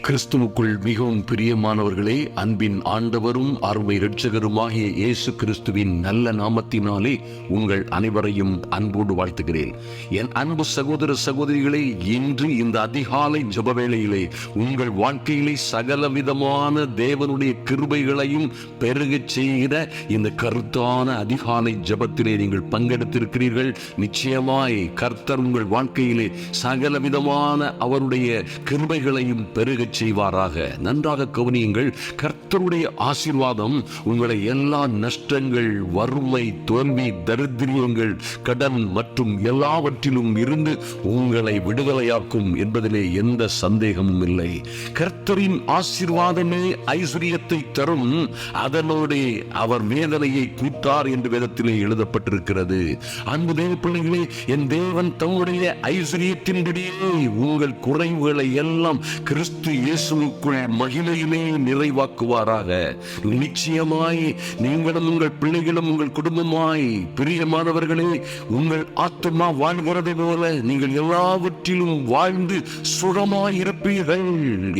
கிறிஸ்துவுக்குள் மிகவும் பிரியமானவர்களே அன்பின் ஆண்டவரும் அருமை இரட்சகருமாகிய இயேசு கிறிஸ்துவின் நல்ல நாமத்தினாலே உங்கள் அனைவரையும் அன்போடு வாழ்த்துகிறேன். என் அன்பு சகோதர சகோதரிகளே இன்று இந்த அதிகாலை ஜபவேளையிலே உங்கள் வாழ்க்கையிலே சகல விதமான தேவனுடைய கிருபைகளையும் பெருகச் செய்கிற இந்த கருத்தான அதிகாலை ஜெபத்திலே நீங்கள் பங்கெடுத்திருக்கிறீர்கள். நிச்சயமாய் கர்த்தர் உங்கள் வாழ்க்கையிலே சகல விதமான அவருடைய கிருபைகளையும் பெருக பெருகச் செய்வாராக. நன்றாக கவனியுங்கள். கர்த்தருடைய ஆசீர்வாதம் உங்களை எல்லா நஷ்டங்கள் வறுமை தோல்வி தரித்திரியங்கள் கடன் மற்றும் எல்லாவற்றிலும் இருந்து உங்களை விடுதலையாக்கும் என்பதிலே எந்த சந்தேகமும் இல்லை. கர்த்தரின் ஆசீர்வாதமே ஐஸ்வர்யத்தை தரும். அதனோடு அவர் வேதனையை கூட்டார் என்று வேதத்திலே எழுதப்பட்டிருக்கிறது. அன்பு தேவ பிள்ளைகளே என் தேவன் தம்முடைய ஐஸ்வர்யத்தின்படியே உங்கள் குறைவுகளை எல்லாம் கிறிஸ்து இயேசுக்குள் மகிமையிலே நிறைவாக்குவாராக. நிச்சயமாய் நீங்களும் உங்கள் பிள்ளைகளும் உங்கள் குடும்பமாய் பிரியமானவர்களே உங்கள் ஆத்மா வாழ்கிறதை போல நீங்கள் எல்லாவற்றிலும் வாழ்ந்து சுகமாய் இருப்பீர்கள்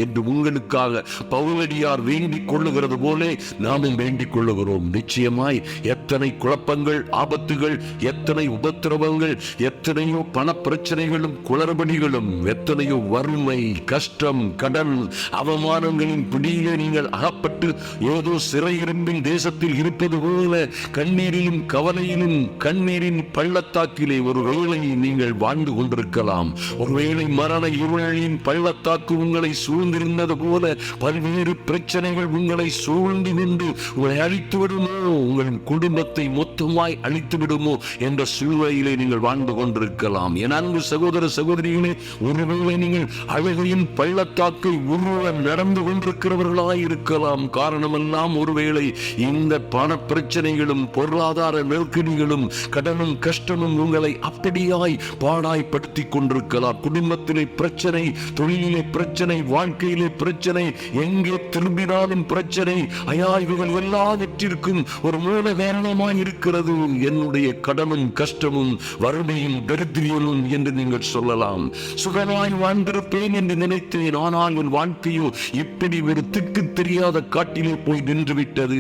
என்று உங்களுக்காக பவுலடியார் வேண்டிக் கொள்ளுகிறது போல நாமும் வேண்டிக் கொள்ளுகிறோம். நிச்சயமாய் எத்தனை குழப்பங்கள் ஆபத்துகள் எத்தனை உபத்திரவங்கள் எத்தனையோ பண பிரச்சனைகளும் குளறுபடிகளும் எத்தனையோ வறுமை கஷ்டம் கடன் அவமானங்களின் பிடியிலே நீங்கள் அகப்பட்டு ஏதோ சிறையிரும்பின் தேசத்தில் இருப்பது போல கண்ணீரிலும் கவலையிலும் கண்ணீரின் பள்ளத்தாக்கிலே ஒரு வேளை நீங்கள் வாழ்ந்து கொண்டிருக்கலாம். ஒருவேளை மரண இருளின் பள்ளத்தாக்கு உங்களை சூழ்ந்திருந்தது போல பல்வேறு பிரச்சனைகள் உங்களை சூழ்ந்து நின்று உங்களை அழித்து விடுமோ? உங்கள் குடும்பத்தை மொத்தமாய் அழித்து விடுமோ? என்ற சூழ்நிலையிலே நீங்கள் வாழ்ந்து கொண்டிருக்கலாம். என் அன்பு சகோதர சகோதரிகளே ஒருவேளை நீங்கள் அழகையின் பள்ளத்தாக்கை உருவ நடந்து கொண்டிருக்கிறவர்களாய் இருக்கலாம் காரணமெல்லாம் ஒருவேளை இந்த பண பிரச்சனைகளும் பொருளாதார நெருக்கடிகளும் கடனும் கஷ்டமும் உங்களை அப்படியாய் பாடாய்படுத்தி கொண்டிருக்கலாம். குடும்பத்திலே பிரச்சனை தொழிலிலே பிரச்சனை வாழ்க்கையிலே பிரச்சனை எங்கே திரும்பினாலும் பிரச்சனை ஐயா இவர்கள் எல்லாவற்றிற்கும் ஒரு மூல காரணமாய் இருக்கிறது என்னுடைய கடனும் கஷ்டமும் வறுமையும் தரித்திரியலும் என்று நீங்கள் சொல்லலாம். சுகமாய் வாழ்ந்திருப்பேன் என்று நினைத்தேன் ஆனால் உன் வாழ்க்கையோ இப்படி ஒரு திக்கு தெரியாத காட்டிலே போய் நின்று விட்டது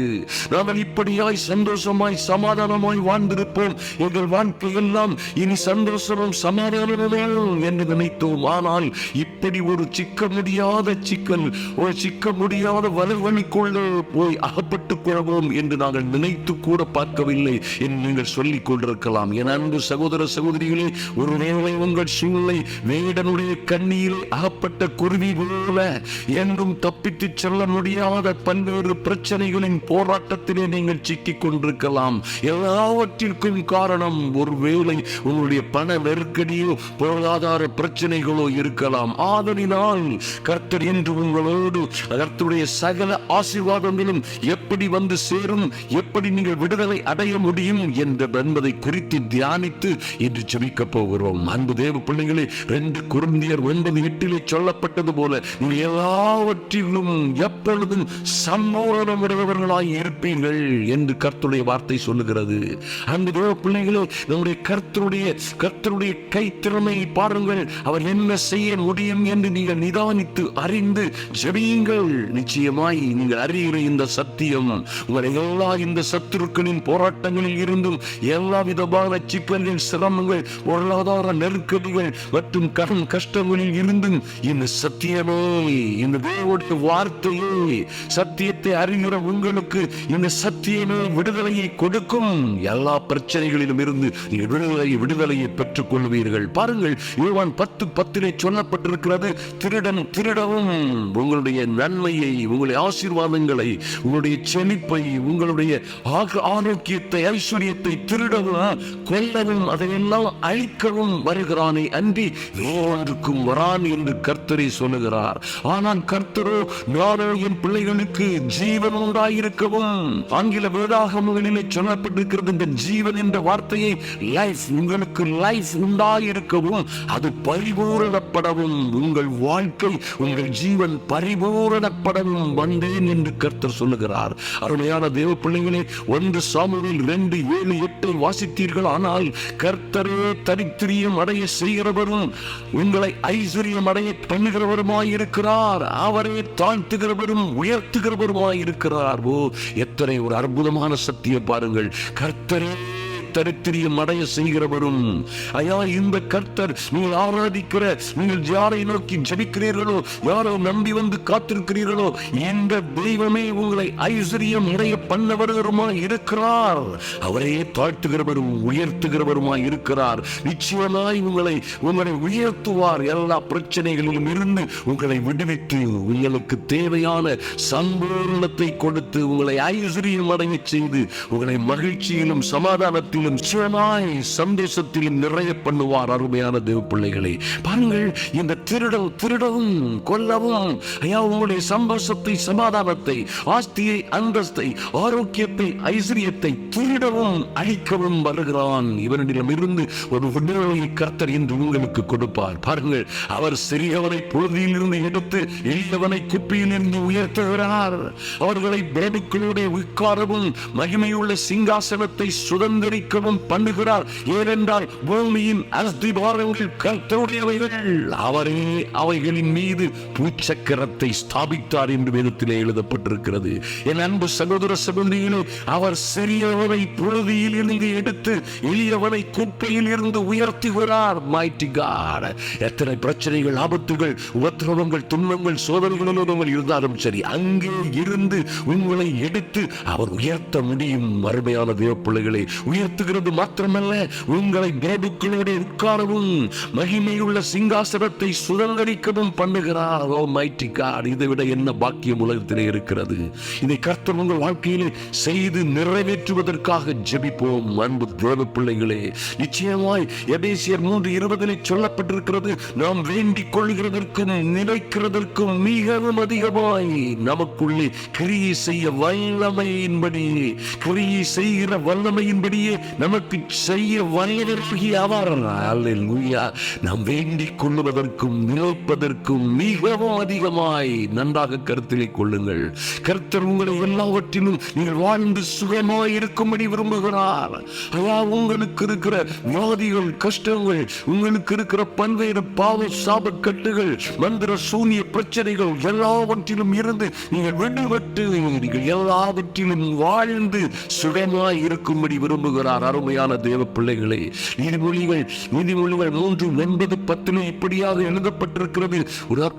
நாங்கள் இப்படியாய் சந்தோஷமாய் சமாதானமாய் வாழ்ந்திருப்போம். எங்கள் வாழ்க்கை எல்லாம் இனி சந்தோஷமும் சமாதானமும் என்று நினைத்தோம். ஆனால் இப்படி ஒரு சிக்க முடியாத சிக்கல் ஒரு சிக்க முடியாத வலுவழிக்குள்ளே போய் அகப்பட்டுக் கொள்வோம் என்று நாங்கள் நினைத்து கூட பார்க்கவில்லை என்று நீங்கள் சொல்லிக் கொண்டிருக்கலாம். என் அன்பு சகோதர சகோதரிகளே ஒரு வேளை உங்கள் சூழ்நிலை வேடனுடைய கண்ணியில் அகப்பட்ட குருவி போல என்றும் தப்பித்துச் செல்ல முடியாத பல்வேறு பிரச்சனைகளின் போராட்டத்திலே நீங்கள் சிக்கிக் கொண்டிருக்கலாம். எல்லாவற்றிற்கும் காரணம் ஒருவேளை உங்களுடைய பண நெருக்கடியோ பொருளாதார பிரச்சனைகளோ இருக்கலாம். ஆதலினால் கர்த்தர் என்று உங்களோடு கர்த்தருடைய சகல ஆசீர்வாதங்களும் எப்படி வந்து சேரும் எப்படி நீங்கள் விடுதலை அடைய முடியும் என்ற என்பதை குறித்து தியானித்து இன்று ஜெபிக்க போகிறோம். அன்பு தேவ பிள்ளைகளே ரெண்டு குருந்தியர் ஒன்பது எட்டிலே சொல்லப்பட்டது போல எல்லாவற்றிலும் எப்பொழுதும் சம்மோதனமுடையவர்களாய் இருப்பீர்கள் என்று கர்த்தருடைய வார்த்தை சொல்லுகிறது. அந்த தேவ பிள்ளைகளே நம்முடைய கர்த்தருடைய கர்த்தருடைய கைத்திறமை பாருங்கள். அவர் என்ன செய்ய முடியும் என்று நீங்கள் நிதானித்து அறிந்து ஜெபியுங்கள். நிச்சயமாய் நீங்கள் அறிகிற இந்த சத்தியம் உங்களை எல்லா இந்த சத்துருக்களின் போராட்டங்களில் இருந்தும் எல்லா விதமான சிக்கல்கள் சிரமங்கள் பொருளாதார நெருக்கடிகள் மற்றும் கடன் கஷ்டங்களில் இருந்தும் இந்த சத்தியமே இந்த தேவனுடைய வார்த்தையே சத்தியத்தை அறிகிற உங்களுக்கு இந்த சத்தியமே விடுதலையை கொடுக்கும். எல்லா பிரச்சனைகளிலும் இருந்து விடுதலை விடுதலையை பெற்றுக் கொள்வீர்கள் பாருங்கள் யோவான் பத்து பத்திலே சொல்லப்பட்டிருக்கிறது திருடன் திருடவும் உங்களுடைய நன்மையை உங்களுடைய ஆசீர்வாதங்களை உங்களுடைய செழிப்பை உங்களுடைய ஆக- ஆரோக்கியத்தை ஐஸ்வர்யத்தை திருடவும் கொல்லவும் அதையெல்லாம் அழிக்கவும் வருகிறானே அன்றி வேறொன்றுக்கும் வரான் என்று கர்த்தரை சொல்லுகிறார். ஆனால் கர்த்தரோ நானோ என் பிள்ளைகளுக்கு ஜீவன் உண்டாயிருக்கவும் ஆங்கில வேதாகமங்களிலே சொல்லப்பட்டிருக்கிறது இந்த ஜீவன் என்ற வார்த்தையை லைஃப் உங்களுக்கு லைஃப் உண்டாயிருக்கவும் அது பரிபூரணப்படவும் உங்கள் வாழ்க்கை உங்கள் ஜீவன் பரிபூரணப்படவும் வந்தேன் என்று கர்த்தர் சொல்லுகிறார். அருமையான தேவ பிள்ளைகளே ஒன்று சாமுவில் ரெண்டு ஏழு எட்டை வாசித்தீர்கள். ஆனால் கர்த்தரே தரித்திரியம் அடைய செய்கிறவரும் உங்களை ஐஸ்வர்யம் அடைய பண்ணுகிறவருமாய் இருக்கிறார். அவரே தாழ்த்துகிறவரும் உயர்த்துகிறவருமாய் இருக்கிறார் ஓ எத்தனை ஒரு அற்புதமான சக்தியை பாருங்கள். கர்த்தரே தரித்திரியம் அடைய செய்கிறவரும். ஐயா இந்த கர்த்தர் நீங்கள் ஆராதிக்கிற நீங்கள் யாரை நோக்கி ஜபிக்கிறீர்களோ யாரோ நம்பி வந்து காத்திருக்கிறீர்களோ இந்த தெய்வமே உங்களை ஐஸ்வர்யம் அடைய பண்ணவருமாய் இருக்கிறார். அவரையே தாழ்த்துகிறவரும் உயர்த்துகிறவருமாய் இருக்கிறார். நிச்சயமாய் உங்களை உங்களை உயர்த்துவார். எல்லா பிரச்சனைகளிலும் இருந்து உங்களை விடுவித்து உங்களுக்கு தேவையான சம்பூர்ணத்தை கொடுத்து உங்களை ஐஸ்வர்யம் அடைய செய்து உங்களை மகிழ்ச்சியிலும் சமாதானத்திலும் சிவனாய் சந்தேசத்திலும் நிறைய பண்ணுவார் அருமையான தேவ பிள்ளைகளே பாருங்கள் இந்த திருடம் திருடவும் கொல்லவும் ஐயா உங்களுடைய சந்தோஷத்தை சமாதானத்தை ஆஸ்தியை அந்தஸ்தை ஆரோக்கியத்தை ஐஸ்வர்யத்தை திருடவும் அழிக்கவும் வருகிறான். இவனிடம் இருந்து ஒரு விடுதலையை கர்த்தர் என்று உங்களுக்கு கொடுப்பார். பாருங்கள் அவர் சிறியவனை பொழுதியிலிருந்து எடுத்து எளியவனை குப்பியிலிருந்து உயர்த்துகிறார். அவர்களை பேடுக்களோட உட்காரவும் மகிமையுள்ள சிங்காசனத்தை சுதந்திரிக்கவும் பண்ணுகிறார். ஏனென்றால் பூமியின் அஸ்திபாரங்கள் கர்த்தருடையவைகள். அவரே அவைகளின் மீது பூச்சக்கரத்தை ஸ்தாபித்தார் என்று வேதத்திலே எழுதப்பட்டிருக்கிறது. என் அன்பு சகோதர சகோதரிகளே அவர் சிறியவனை புழுதியில் இருந்து எடுத்து எளியவனை குப்பையில் இருந்து உயர்த்துகிறார். மைட்டி காட் எத்தனை பிரச்சனைகள் ஆபத்துகள் உபத்திரவங்கள் துன்பங்கள் சோதனைகள் இருந்தாலும் சரி அங்கே இருந்து உங்களை எடுத்து அவர் உயர்த்த முடியும். அருமையான தேவ பிள்ளைகளை உயர்த்து உயர்த்துகிறது மாத்திரமல்ல. உங்களை தேவக்களோடு உட்காரவும் மகிமையுள்ள சிங்காசனத்தை சுதந்திரிக்கவும் பண்ணுகிறார் ஓ மைட்டி காட் இதை விட என்ன பாக்கியம் உலகத்திலே இருக்கிறது? இதை கர்த்தர் உங்கள் வாழ்க்கையிலே செய்து நிறைவேற்றுவதற்காக ஜெபிப்போம் அன்பு தேவ பிள்ளைகளே. நிச்சயமாய் எபேசியர் மூன்று இருபதிலே சொல்லப்பட்டிருக்கிறது நாம் வேண்டிக் கொள்கிறதற்கும் நினைக்கிறதற்கும் மிகவும் அதிகமாய் நமக்குள்ளே கிரியை செய்ய வல்லமையின்படி கிரியை செய்கிற வல்லமையின்படியே நமக்கு செய்ய வல்லதற்கு அவர் நாம் வேண்டிக் கொள்வதற்கும் நினைப்பதற்கும் மிகவும் அதிகமாய் நன்றாக கருத்திலே கொள்ளுங்கள். கர்த்தர் உங்களை எல்லாவற்றிலும் நீங்கள் வாழ்ந்து சுகமாய் இருக்கும்படி விரும்புகிறார். ஐயா உங்களுக்கு இருக்கிற வியாதிகள் கஷ்டங்கள் உங்களுக்கு இருக்கிற பல்வேறு பாவ சாப கட்டுகள் மந்திர சூனிய பிரச்சனைகள் எல்லாவற்றிலும் இருந்து நீங்கள் விடுபட்டு நீங்கள் எல்லாவற்றிலும் வாழ்ந்து சுகமாய் இருக்கும்படி விரும்புகிறார். அருமையான தேவ பிள்ளைகளே நீதிமொழிகள் நீதிமொழிகள் மூன்று ஒன்பது பத்திலே இப்படியாக எழுதப்பட்டிருக்கிறது. ஒரு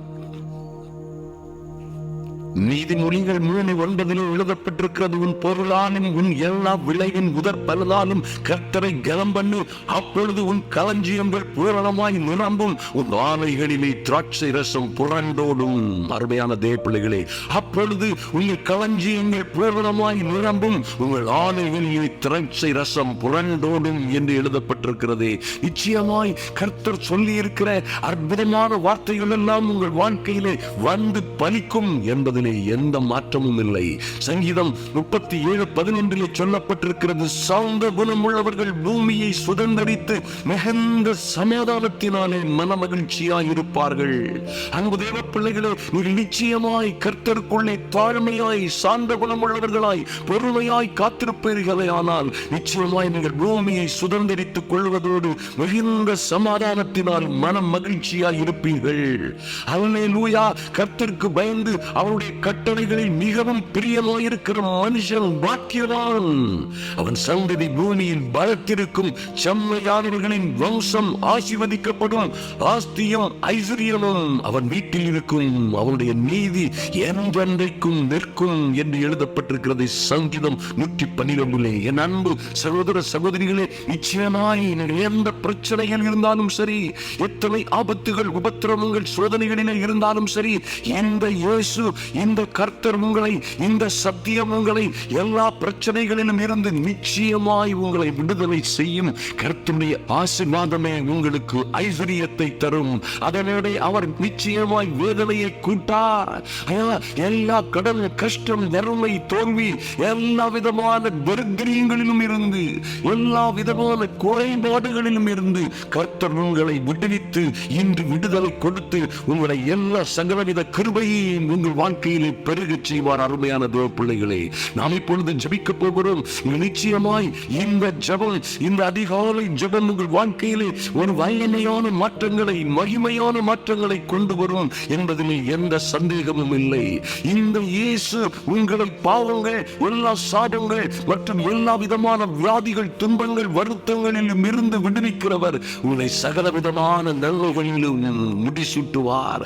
நீதிமொழிகள் மூணு ஒன்பதிலும் எழுதப்பட்டிருக்கிறது. உன் பொருளானும் உன் எல்லா விளைவின் முதற் கர்த்தரை கலம் பண்ணு. அப்பொழுது உன் களஞ்சியங்கள் பூரணமாய் நிரம்பும். உன் ஆலைகளிலே திராட்சை ரசம் புரண்டோடும். அருமையான தேவ பிள்ளைகளே அப்பொழுது உங்கள் களஞ்சியங்கள் பூரணமாய் நிரம்பும். உங்கள் ஆலைகளிலே திராட்சை ரசம் புரண்டோடும் என்று எழுதப்பட்டிருக்கிறது. நிச்சயமாய் கர்த்தர் சொல்லி இருக்கிற அற்புதமான வார்த்தைகள் எல்லாம் உங்கள் வாழ்க்கையிலே வந்து பலிக்கும் என்பதில் எந்த மாற்றமும் இல்லை. சங்கீதம் முப்பத்தி ஏழு பதினொன்றில் சொல்லப்பட்டிருக்கிறது சாந்த குணம் உள்ளவர்கள் பூமியை சுதந்திரித்து மிகுந்த சமாதானத்தினாலே மனமகிழ்ச்சியாய் இருப்பார்கள் அன்பு தேவ பிள்ளைகளே நிச்சயமாய் கர்த்தருக்குள்ளே தாழ்மையாய் சாந்த குணம் உள்ளவர்களாய் பொறுமையாய் காத்திருப்பீர்களே. ஆனால் நிச்சயமாய் நீங்கள் பூமியை சுதந்திரித்துக் கொள்வதோடு மிகுந்த சமாதானத்தினால் மனம் மகிழ்ச்சியாய் இருப்பீர்கள் அவனே லூயா கர்த்தருக்கு பயந்து அவருடைய கட்டளைகளில் மிகவும் பிரியமாயிருக்கிற மனுஷன் பாக்கியவான். அவன் சந்ததி பூமியின் பலத்திற்கும் செம்மையானவர்களின் வம்சம் ஆசிர்வதிக்கப்படும் ஆஸ்தியும் ஐஸ்வர்யமும் அவன் வீட்டில் இருக்கும் அவனுடைய நீதி என்றென்றைக்கும் நிற்கும் என்று எழுதப்பட்டிருக்கிறது சங்கீதம் நூற்றி பன்னிரண்டிலே என் அன்பு சகோதர சகோதரிகளே நிச்சயமாய் எந்த பிரச்சனைகள் இருந்தாலும் சரி எத்தனை ஆபத்துகள் உபத்திரவங்கள் சோதனைகளில் இருந்தாலும் சரி இந்த இயேசு இந்த கர்த்தர் உங்களை இந்த சத்தியம் உங்களை எல்லா பிரச்சனைகளிலும் இருந்து நிச்சயமாய் உங்களை விடுதலை செய்யும். கர்த்தருடைய ஆசிர்வாதமே உங்களுக்கு ஐஸ்வரியத்தை தரும். அதனுடைய அவர் நிச்சயமாய் வேதனையை கூட்டார். எல்லா கடல் கஷ்டம் நெருமை தோல்வி எல்லா விதமான தரித்திரியங்களிலும் இருந்து எல்லா விதமான குறைபாடுகளிலும் இருந்து கர்த்தர் உங்களை விடுவித்து இன்று விடுதலை கொடுத்து உங்களை எல்லா சகலவித கிருபையையும் உங்கள் வாழ்க்கை வாழ்க்கையிலே பெருகச் செய்வார் அருமையான தேவ பிள்ளைகளே. நாம் இப்பொழுது ஜபிக்க போகிறோம். நிச்சயமாய் இந்த ஜபம் இந்த அதிகாலை ஜபம் உங்கள் வாழ்க்கையிலே ஒரு வல்லமையான மாற்றங்களை மகிமையான மாற்றங்களை கொண்டு வரும் என்பதில் எந்த சந்தேகமும் இல்லை. இந்த இயேசு உங்களை பாவங்கள் எல்லா சாபங்கள் மற்றும் எல்லா விதமான வியாதிகள் துன்பங்கள் வருத்தங்களிலும் இருந்து விடுவிக்கிறவர். உங்களை சகல விதமான நல்வழியிலும் முடிசூட்டுவார்.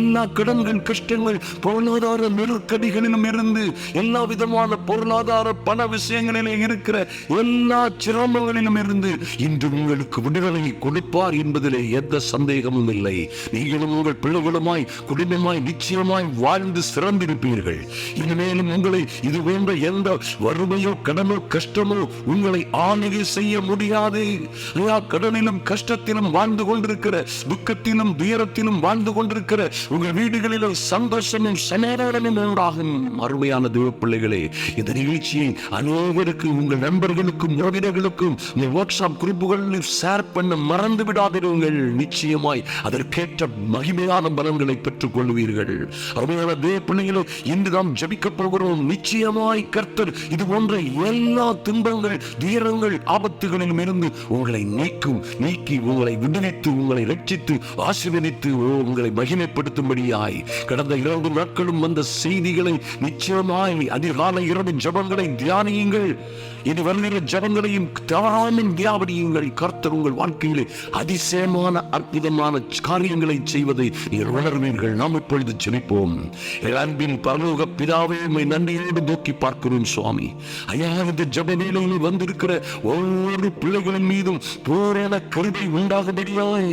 எல்லா கடன்கள் கஷ்டங்கள் பொருளாதார நெருக்கடிகளிலும் இருந்து எல்லா விதமான பொருளாதார பண விஷயங்களிலும் இருக்கிற எல்லா சிரமங்களிலும் இருந்து இன்று உங்களுக்கு விடுதலை கொடுப்பார் என்பதிலே எந்த சந்தேகமும் இல்லை. நீங்களும் உங்கள் பிள்ளைகளுமாய் குடும்பமாய் நிச்சயமாய் வாழ்ந்து சிறந்திருப்பீர்கள். இனிமேலும் உங்களை இது போன்ற எந்த வறுமையோ கடனோ கஷ்டமோ உங்களை ஆளுகை செய்ய முடியாது. கடனிலும் கஷ்டத்திலும் வாழ்ந்து கொண்டிருக்கிற துக்கத்திலும் துயரத்திலும் வாழ்ந்து கொண்டிருக்கிற உங்கள் வீடுகளிலும் சந்தோஷமும் சமாதானமும் அருமையான தேவப்பிள்ளைகளே இந்த நிகழ்ச்சியை அனைவருக்கும் உங்கள் நண்பர்களுக்கும் உறவினர்களுக்கும் இந்த ஒர்க் ஷாப் ஷேர் பண்ண மறந்து விடாதிருங்கள். நிச்சயமாய் அதற்கேற்ற மகிமையான பலன்களை பெற்றுக் கொள்வீர்கள். அருமையான தேவ பிள்ளைகளோ இன்று நாம் ஜபிக்க போகிறோம். நிச்சயமாய் கர்த்தர் இது போன்ற எல்லா துன்பங்கள் துயரங்கள் ஆபத்துகளிலும் இருந்து உங்களை நீக்கும் நீக்கி உங்களை விடுவித்து உங்களை ரட்சித்து ஆசீர்வதித்து உங்களை மகிமைப்படுத்தும்படியாய் கடந்த இரண்டு மக்களும் வந்த செய்திகளை நிச்சயமாய் அதிகாலை இரவு ஜபங்களை தியானியுங்கள். இனி வருகிற ஜபங்களையும் தவறாமல் தியாபடியுங்கள் கர்த்தர் உங்கள் வாழ்க்கையிலே அதிசயமான அற்புதமான காரியங்களை செய்வதை நீர் உணர்வீர்கள். நாம் இப்பொழுது ஜெபிப்போம். அன்பின் பரலோக பிதாவே உம்மை நன்றியோடு நோக்கி பார்க்கிறோம் சுவாமி. ஐயா இந்த ஜப நிலையில் வந்திருக்கிற ஒவ்வொரு பிள்ளைகளின் மீதும் பூரண கருவை உண்டாக தெரியாய்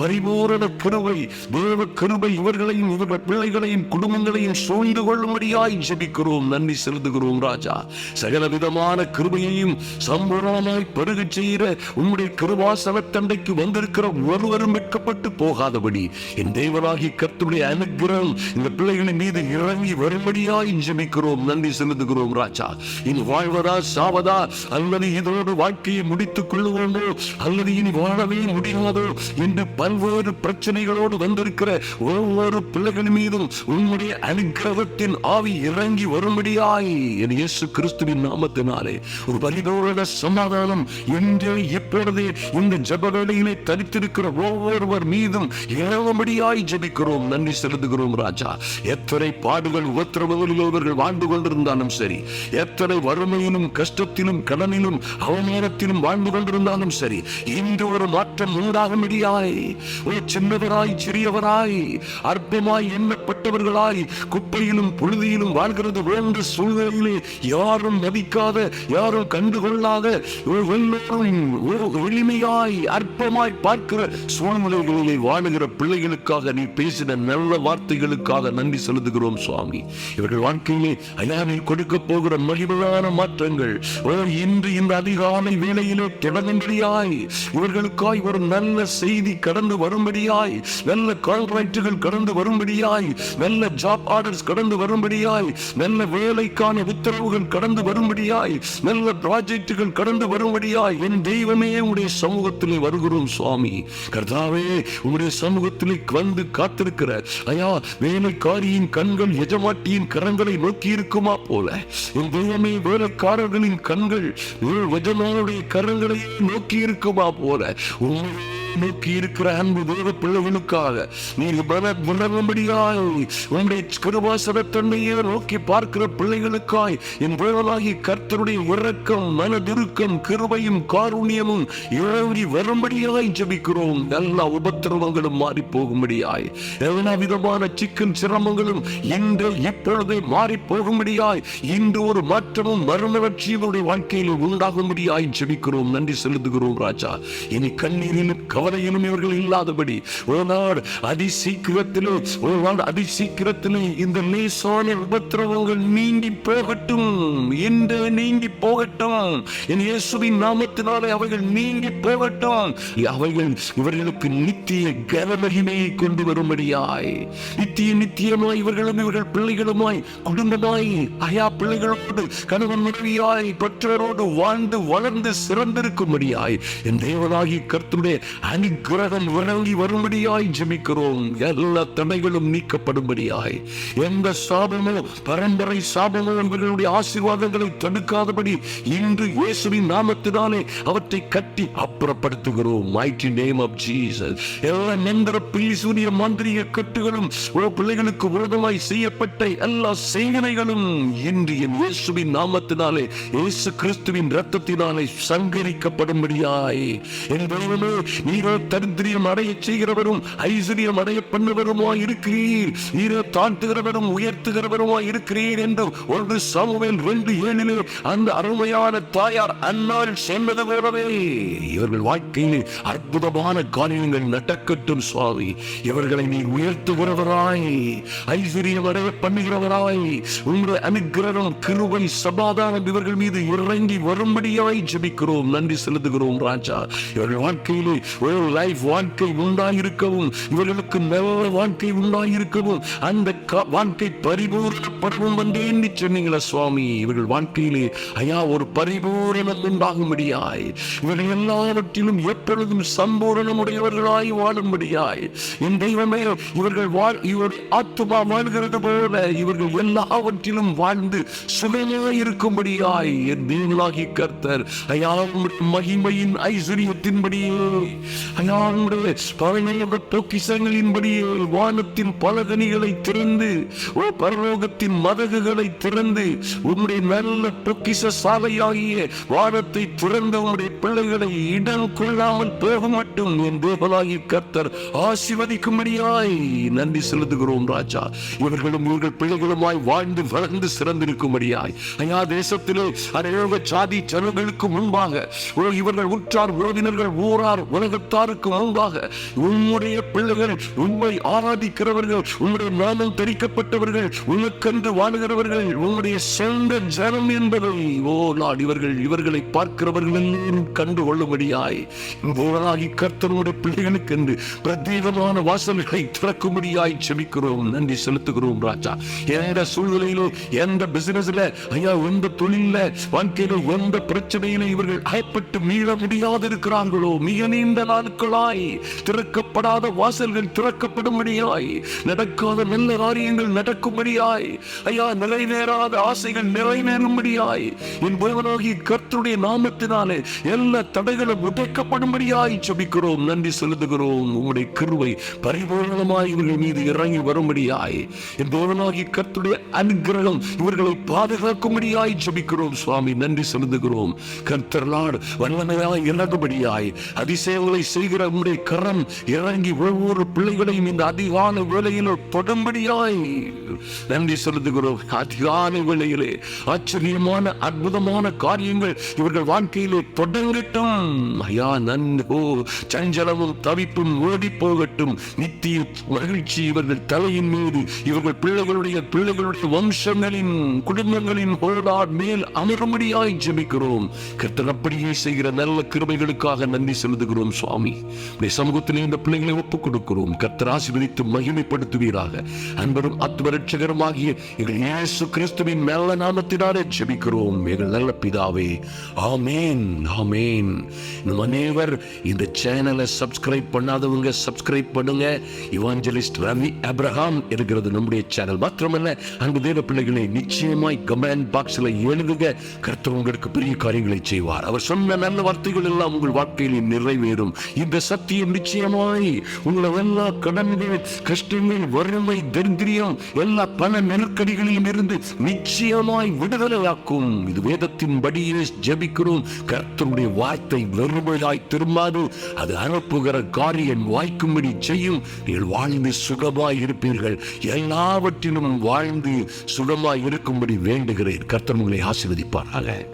பரிபூரண கருவை தேவ கருவை இவர்களையும் இவர்கள் பிள்ளைகளையும் குடும்பம் குடும்பங்களையும் சூழ்ந்து கொள்ளும்படியாய் ஜபிக்கிறோம். நன்றி செலுத்துகிறோம் ராஜா. சகல விதமான கிருபையையும் சம்பூரணமாய் பெருகச் செய்கிற உம்முடைய கிருபாசனத்தண்டைக்கு வந்திருக்கிற ஒருவரும் வெட்கப்பட்டு போகாதபடி என் தேவராகி கத்துடைய அனுகிரகம் இந்த பிள்ளைகளின் மீது இறங்கி வரும்படியாய் ஜபிக்கிறோம். நன்றி செலுத்துகிறோம் ராஜா. இனி வாழ்வதா சாவதா? அல்லது இதோடு வாழ்க்கையை முடித்துக் கொள்ளுவோமோ? அல்லது இனி வாழவே முடியாதோ? என்று பல்வேறு பிரச்சனைகளோடு வந்திருக்கிற ஒவ்வொரு பிள்ளைகளின் மீதும் உன்னுடைய அனுக்கிரகத்தின் ஆவி இறங்கி வரும்படியாய் என் இயேசு கிறிஸ்துவின் நாமத்தினாலே. ஒரு பரிபூரண சமாதானம் என்று எப்பொழுதே இந்த ஜபவேளையிலே தரித்திருக்கிற ஒவ்வொருவர் மீதும் இறங்கும்படியாய் ஜபிக்கிறோம். நன்றி செலுத்துகிறோம் ராஜா. எத்தனை பாடுகள் உபத்திரவங்களில் அவர்கள் வாழ்ந்து கொண்டிருந்தாலும் சரி எத்தனை வறுமையிலும் கஷ்டத்திலும் கடனிலும் அவமானத்திலும் வாழ்ந்து கொண்டிருந்தாலும் சரி இன்று ஒரு மாற்றம் உண்டாகும்படியாய் ஒரு சின்னவராய் சிறியவராய் அற்பமாய் எண்ணப்பட்டவர்களாய் குப்பையிலும் புழுதியிலும் வாழ்கிறது வேண்டு சூழ்நிலையிலே யாரும் மதிக்காத யாரும் கண்டுகொள்ளாத எளிமையாய் அற்பமாய் பார்க்கிற சூழ்நிலைகளிலே வாழுகிற பிள்ளைகளுக்காக நீ பேசின நல்ல வார்த்தைகளுக்காக நன்றி செலுத்துகிறோம் சுவாமி. இவர்கள் வாழ்க்கையிலே ஐயா நீ கொடுக்க போகிற மகிழ்வான மாற்றங்கள் இன்று இந்த அதிகாலை வேலையிலே கிடங்கின்றியாய் இவர்களுக்காய் ஒரு நல்ல செய்தி கடந்து வரும்படியாய் நல்ல கான்ட்ராக்டுகள் கடந்து வரும்படியாய் நல்ல ஜாப் ஆர்டர்ஸ் கடந்து வரும்படியாய் நல்ல வேலைக்கான உத்தரவுகள் கடந்து வரும்படியாய் நல்ல ப்ராஜெக்டுகள் கடந்து வரும்படியாய் என் தெய்வமே உடைய சமூகத்திலே வருகிறோம் சுவாமி. கர்த்தாவே உம்முடைய சமூகத்திலே வந்து காத்திருக்கிற ஐயா வேலைக்காரியின் கண்கள் எஜமாட்டியின் கரங்களை நோக்கி இருக்குமா போல. என் தெய்வமே வேலைக்காரர்களின் கண்கள் எஜமானுடைய கரங்களை நோக்கி இருக்குமா போல. உண்மையே நோக்கி இருக்கிற அன்பு தேவ பிள்ளைகளுக்காக. நீங்க உணரும்படியாய் உங்களுடைய கிருபாசன தன்மையை நோக்கி பார்க்கிற பிள்ளைகளுக்காய் என் பிள்ளைகளாகி கர்த்தருடைய உறக்கம் மனதிருக்கம் கிருபையும் காருண்யமும் இழவி வரும்படியாய் ஜபிக்கிறோம். எல்லா உபத்திரவங்களும் மாறி போகும்படியாய் எல்லா விதமான சிக்கன் சிரமங்களும் இன்று இப்பொழுதே மாறி போகும்படியாய் இன்று ஒரு மாற்றமும் மறுமலர்ச்சியுடைய வாழ்க்கையில் உண்டாகும்படியாய் ஜபிக்கிறோம். நன்றி செலுத்துகிறோம் ராஜா. இனி கண்ணீரிலும் கவலையிலும் இவர்கள் இல்லாதபடி. ஒரு நாள் அதிசீக்கிரத்திலே ஒரு நாள் அதிசீக்கிரத்திலே இந்த லேசான உபத்திரவங்கள் நீங்கி போகட்டும் என்று நீங்கி போகட்டும். என் இயேசுவின் நாமத்தினாலே அவைகள் நீங்கி போகட்டும். அவைகள் இவர்களுக்கு நித்திய கனமகிமையை கொண்டு வரும்படியாய். நித்திய நித்தியமாய் இவர்களும் இவர்கள் பிள்ளைகளுமாய் குடும்பமாய் அயா பிள்ளைகளோடு கணவன் மனைவியாய் பெற்றோரோடு வாழ்ந்து வளர்ந்து சிறந்திருக்கும்படியாய். என் தேவனாகி கர்த்தருடைய அனுக்கிரகம் இறங்கி வரும்படியாய் ஜெபிக்கிறோம் எல்லா தடைகளும் நீக்கப்படும்படியாய். எந்த சாபமோ பரம்பரை சாபமோ இவர்களுடைய ஆசீர்வாதங்களை தடுக்காதபடி இன்று இயேசுவின் நாமத்தினாலே அவற்றை கட்டி அப்புறப்படுத்துகிறோம். மைட்டி நேம் ஆஃப் ஜீசஸ் எல்லா நந்திர பில்லிசூரிய மாந்திரிய கட்டுகளும் உள்ள பிள்ளைகளுக்கு விரோதமாய் செய்யப்பட்ட எல்லா செய்கனைகளும் இன்று என் இயேசுவின் நாமத்தினாலே இயேசு கிறிஸ்துவின் ரத்தத்தினாலே சங்கரிக்கப்படும்படியாய். என் தெய்வமே நீரோ தரித்திரியம் அடைய செய்கிறவரும் ஐஸ்வர்யம் அடைய பண்ணுவருமா இருக்கிறீர். நீரோ தாழ்த்துகிறவரும் உயர்த்துகிறவருமா இருக்கிறீர் என்று ஒன்று சாமுவேல் ரெண்டு ஏழிலே அந்த அருமையான தாயார் அன்னால் சென்றது போலவே இவர்கள் வாழ்க்கையில் அற்புதமான காரியங்கள் நடக்கட்டும் சுவாமி. இவர்களை நீ உயர்த்துகிறவராய் ஐஸ்வர்யம் அடைய பண்ணுகிறவராய். உங்களுடைய அனுக்கிரகம் கிருபை சமாதானம் இவர்கள் மீது இறங்கி வரும்படியாய் ஜபிக்கிறோம். நன்றி செலுத்துகிறோம் ராஜா. இவர்கள் வாழ்க்கையிலே ஒரு லைஃப் வாழ்க்கை உண்டாயிருக்கவும் இவர்களுக்கு நல்ல வாழ்க்கை உண்டாயிருக்கவும் அந்த வாழ்க்கை பரிபூர்ணப்படவும் என்று எண்ணி சொன்னீங்களா சுவாமி? இவர்கள் வாழ்க்கையிலே ஐயா ஒரு பரிபூரணம் உண்டாகும்படியாய் இவர்கள் எல்லாவற்றிலும் எப்பொழுதும் சம்பூரணமுடையவர்களாய் வாழும்படியாய் என் தெய்வமே இவர்கள் வாழ் இவர் ஆத்துமா வாழ்கிறது போல இவர்கள் எல்லாவற்றிலும் வாழ்ந்து சுமையாய் இருக்கும்படியாய் என் தேவனாகி கர்த்தர் ஐயா மகிமையின் ஐஸ்வர்யத்தின்படியே ஐயா உம்முடைய பழமையான பொக்கிசங்களின்படியே வானத்தின் பலகனிகளை திறந்து ஓ பரலோகத்தின் மதகுகளை திறந்து உன்னுடைய நல்ல பொக்கிச சாலையாகிய வானத்தை திறந்த உன்னுடைய பிள்ளைகளை இடம் கொள்ளாமல் போக மட்டும் என் தேவலாகி கர்த்தர் ஆசிர்வதிக்கும்படியாய் நன்றி செலுத்துகிறோம் ராஜா. இவர்களும் இவர்கள் பிள்ளைகளுமாய் வாழ்ந்து வளர்ந்து சிறந்திருக்கும்படியாய். ஐயா தேசத்திலே அநேக சாதி ஜனங்களுக்கு முன்பாக இவர்கள் உற்றார் உறவினர்கள் ஊரார் உலகத்தாருக்கு முன்பாக உன்னுடைய பிள்ளைகள் உண்மை ஆராதிக்கிறவர்கள் உன்னுடைய நாமம் தெரிக்கப்பட்டவர்கள் உனக்கென்று வாழ்கிறவர்கள் உன்னுடைய சொந்த ஜனம் என்பதை ஓ நாள் இவர்கள் இவர்களை பார்க்கிறவர்கள் எல்லோரும் கண்டு கொள்ளும்படியாய் போராகி கர்த்தனுடைய பிள்ளைகளுக்கென்று பிரத்யேகமான வாசல்களை திறக்கும்படியாய் செபிக்கிறோம். நன்றி செலுத்துகிறோம் ராஜா. எந்த சூழ்நிலையிலோ எந்த பிசினஸ்ல ஐயா எந்த தொழில வாழ்க்கையில எந்த பிரச்சனையில இவர்கள் பயப்பட்டு மீள முடியாது இருக்கிறார்களோ மிக நீண்ட நாட்களாய் திறக்கப்படாத வாசல்கள் திறக்கப்படும்படியாய் நடக்காத நல்ல காரியங்கள் நடக்கும்படியாய் ஐயா நிறைவேறாத ஆசைகள் நிறைவேறும்படியாய் என் தேவனாகி கர்த்தருடைய நாமத்தினாலே எல்லா தடைகளும் உடைக்கப்படும்படியாய் ஜெபிக்கிறோம். நன்றி செலுத்துகிறோம். உங்களுடைய கிருவை பரிபூர்ணமாய் இவர்கள் மீது இறங்கி வரும்படியாய் என் தேவனாகி கர்த்தருடைய அனுகிரகம் இவர்களை பாதுகாக்கும்படியாய் ஜெபிக்கிறோம். சுவாமி நன்றி செலுத்துகிறோம். கர்த்தர் நாடு வல்லமையாய் இறங்கும்படியாய் அதிசயங்களை செய்கிற உம்முடைய கரம் இறங்கி ஒவ்வொரு பிள்ளைகளையும் இந்த அதிகான வேலையில் தொடும்படியாய் நன்றி செலுத்துகிறோம். அதிகான வேளையிலே ஆச்சரியமான அற்புதமான காரியங்கள் இவர்கள் வாழ்க்கையிலே தொடங்கட்டும். ஐயா நன்கோ சஞ்சலமும் தவிப்பும் ஓடி போகட்டும் நித்திய மகிழ்ச்சி இவர்கள் தலையின் மீது இவர்கள் பிள்ளைகளுடைய பிள்ளைகளுடைய வம்சங்களின் குடும்பங்களின் பொருளார் மேல் அமரும்படியாய் ஜெபிக்கிறோம். கர்த்தர் அப்படியே செய்கிற நல்ல கிருபைகளுக்காக நன்றி செலுத்துகிறோம் சுவாமி உடைய சமூகத்திலே இந்த பிள்ளைகளை ஒப்புக் கொடுக்கிறோம் கர்த்தர் விதித்து மகிமைப்படுத்துவீராக. அன்பரும் அத்வரட்சகருமாகிய எங்கள் இயேசு கிறிஸ்துவின் நல்ல நாமத்தினாலே ஜெபிக்கிறோம். எங்கள் நல்ல பிதாவே. ஆமேன். ஆமேன். இன்னும் இந்த சேனலை சப்ஸ்கிரைப் பண்ணாதவங்க சப்ஸ்கிரைப் பண்ணுங்க. இவாஞ்சலிஸ்ட் ரவி அப்ரஹாம் இருக்கிறது நம்முடைய சேனல். மாத்திரமல்ல அன்பு தேவ பிள்ளைகளை நிச்சயமாய் கமெண்ட் பாக்ஸில் எழுதுங்க. கருத்து உங்களுக்கு பெரிய காரியங்களை செய்வார். அவர் சொன்ன நல்ல வார்த்தைகள் எல்லாம் உங்கள் வாழ்க்கையில் நிறைவேறும். இந்த சத்தியம் நிச்சயமாய். உங்களை எல்லா கடன்கள் கஷ்டங்கள் வறுமை தரித்திரியம் எல்லா பண நெருக்கடிகளிலும் இருந்து நிச்சயமாய் விடுதலையாக்கும் இது வேதத்தின் படியே ஜபிக்கிறோம். கர்த்தருடைய வார்த்தை வெறுமையாய் திரும்பாது. அது அனுப்புகிற காரியம் வாய்க்கும்படி செய்யும். நீங்கள் வாழ்ந்து சுகமாய் இருப்பீர்கள். எல்லாவற்றிலும் வாழ்ந்து சுகமாய் இருக்கும்படி வேண்டுகிறேன். கர்த்தர் உங்களை ஆசீர்வதிப்பாராக.